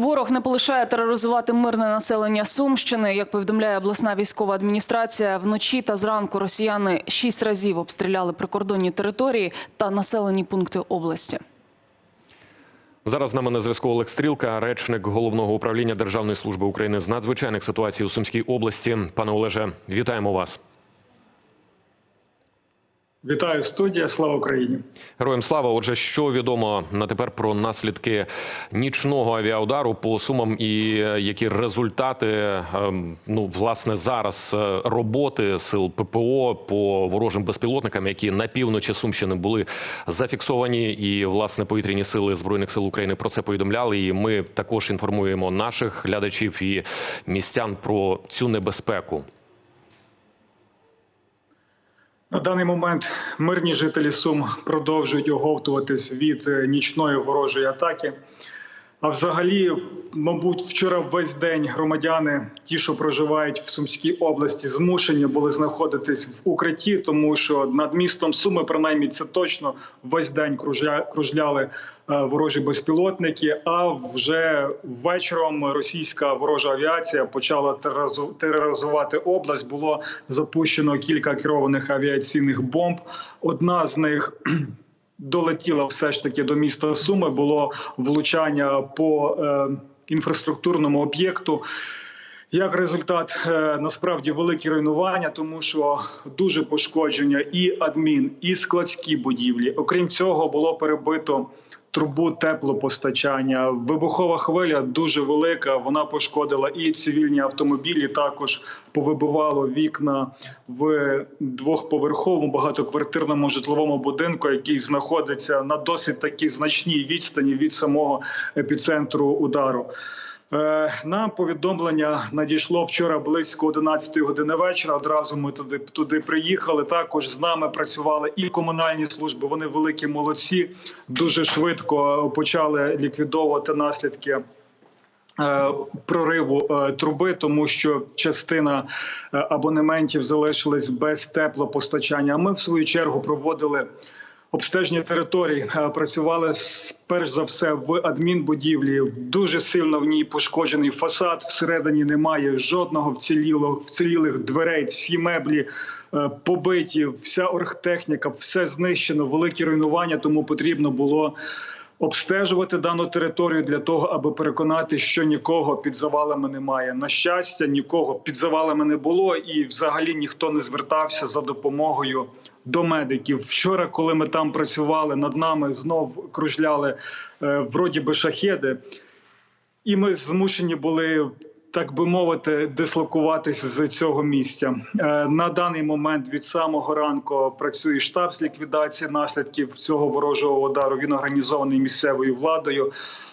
Ворог не полишає тероризувати мирне населення Сумщини. Як повідомляє обласна військова адміністрація, вночі та зранку росіяни шість разів обстріляли прикордонні території та населені пункти області. Зараз з нами на зв'язку Олег Стрілка, речник головного управління Державної служби України з надзвичайних ситуацій у Сумській області. Пане Олеже, вітаємо вас. Вітаю студія. Слава Україні. Героям слава. Отже, що відомо на тепер про наслідки нічного авіаудару по сумам і які результати ем, ну власне зараз е, роботи сил ППО по ворожим безпілотникам, які на півночі Сумщини були зафіксовані, і власне повітряні сили збройних сил України про це повідомляли. І ми також інформуємо наших глядачів і містян про цю небезпеку. На даний момент мирні жителі Сум продовжують оговтуватись від е, нічної ворожої атаки. А взагалі, мабуть, вчора весь день громадяни, ті, що проживають в Сумській області, змушені були знаходитись в укритті, тому що над містом Суми, принаймні, це точно весь день кружля- кружляли е, ворожі безпілотники. А вже вечором російська ворожа авіація почала тероризу- тероризувати область. Було запущено кілька керованих авіаційних бомб. Одна з них долетіла все ж таки до міста Суми. Було влучання по е, інфраструктурному об'єкту. Як результат, е, насправді великі руйнування, тому що дуже пошкодження і адмін, і складські будівлі. Окрім цього, було перебито трубу теплопостачання. Вибухова хвиля дуже велика. Вона пошкодила і цивільні автомобілі. Також повибивало вікна в двохповерховому багатоквартирному житловому будинку, який знаходиться на досить такій значній відстані від самого епіцентру удару. Е, Нам повідомлення надійшло вчора близько 11 години вечора. Одразу ми туди туди приїхали. Також з нами працювали і комунальні служби. Вони великі молодці. Дуже швидко почали ліквідовувати наслідки. е, Прориву е, труби, тому що частина е, абонементів залишились без теплопостачання. А ми в свою чергу проводили обстеження територій, е, працювали перш за все в адмінбудівлі. Дуже сильно в ній пошкоджений фасад. Всередині немає жодного вцілілого вцілілих дверей. Всі меблі е, побиті, вся оргтехніка, все знищено, великі руйнування. Тому потрібно було. Обстежувати дану територію для того, аби переконати, що нікого під завалами немає. На щастя, нікого під завалами не було, і взагалі ніхто не звертався за допомогою до медиків. Вчора, коли ми там працювали, над нами знов кружляли е, вроді би шахеди, і ми змушені були. Так би мовити, дислокуватись з цього місця Е, на даний момент від самого ранку працює штаб з ліквідації наслідків цього ворожого удару. Він організований місцевою владою.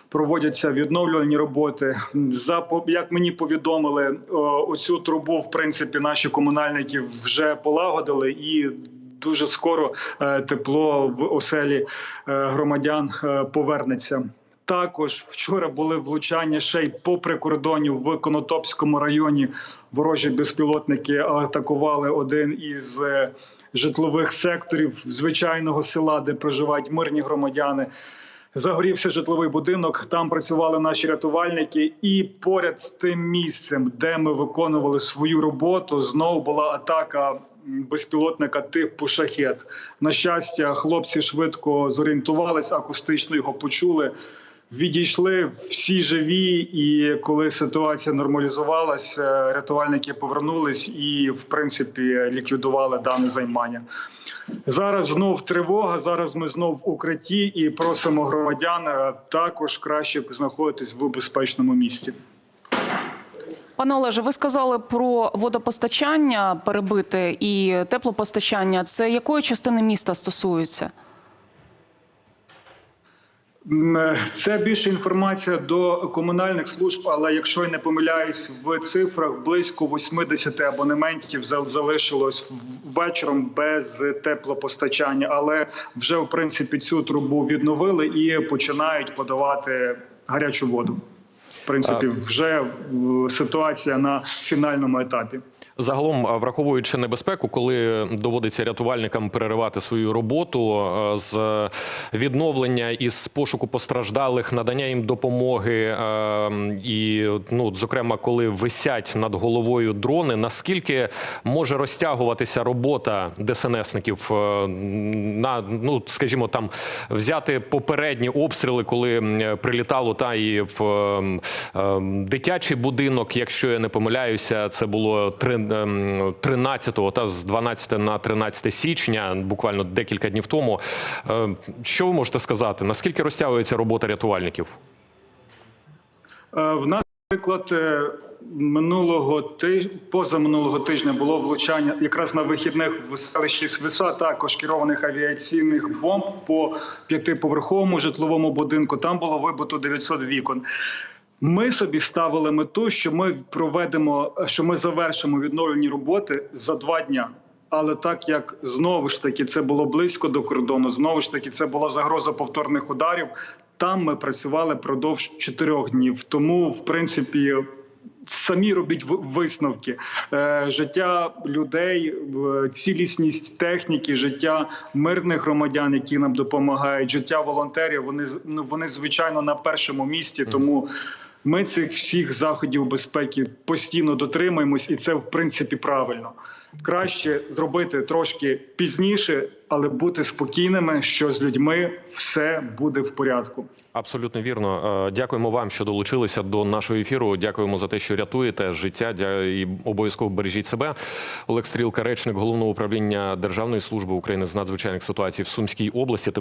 Проводяться відновлювальні роботи. За як мені повідомили, оцю трубу в принципі наші комунальники вже полагодили і. Дуже скоро е, тепло в оселі е, громадян е, повернеться. Також вчора були влучання ще й по прикордонню в Конотопському районі. Ворожі безпілотники атакували один із житлових секторів звичайного села, де проживають мирні громадяни. Загорівся житловий будинок. Там працювали наші рятувальники, і поряд з тим місцем, де ми виконували свою роботу, знову була атака безпілотника типу шахет. На щастя, хлопці швидко зорієнтувались, акустично його почули. Відійшли всі живі, і коли ситуація нормалізувалась, е, рятувальники повернулись і, в принципі, ліквідували дане займання. Зараз знов тривога. Зараз ми знов в укритті і просимо громадян е, також краще знаходитись в безпечному місці. Пане Олеже, ви сказали про водопостачання перебите і теплопостачання. Це якої частини міста стосується? Це більше інформація до комунальних служб, але якщо я не помиляюсь, в цифрах близько 80 абонементів зал- залишилось вечором без теплопостачання, але вже в принципі цю трубу відновили і починають подавати гарячу воду. Принципі вже е, ситуація на фінальному етапі. Загалом, враховуючи небезпеку, коли доводиться рятувальникам переривати свою роботу е, з відновлення із пошуку постраждалих, надання їм допомоги, е, і ну, зокрема, коли висять над головою дрони, наскільки може розтягуватися робота ДСНСників е, на ну, скажімо, там взяти попередні обстріли, коли прилітало та і в дитячий будинок, якщо я не помиляюся, це було три- ем, 13 та з 12 на 13 січня, буквально декілька днів тому. Е, Що ви можете сказати? Наскільки розтягується робота рятувальників? Е, В нас, наприклад, е, минулого тиж... позаминулого тижня було влучання якраз на вихідних в селищі Свиса, також керованих авіаційних бомб по п'ятиповерховому житловому будинку. Там було вибито 900 вікон. Ми собі ставили мету, що ми проведемо, що ми завершимо відновлені роботи за два дня. Але так як знову ж таки це було близько до кордону, знову ж таки це була загроза повторних ударів. Там ми працювали продовж чотирьох днів. Тому, в принципі, самі робіть ви- висновки. Е, життя людей, цілісність техніки, життя мирних громадян, які нам допомагають, життя волонтерів. Вони ну, вони звичайно на першому місці. Тому ми цих всіх заходів безпеки постійно дотримуємось, і це в принципі правильно. Краще зробити трошки пізніше, але бути спокійними, що з людьми все буде в порядку. Абсолютно вірно. Е, Дякуємо вам, що долучилися до нашого ефіру. Дякуємо за те, що рятуєте життя і обов'язково бережіть себе. Олег Стрілка, речник головного управління Державної служби України з надзвичайних ситуацій в Сумській області.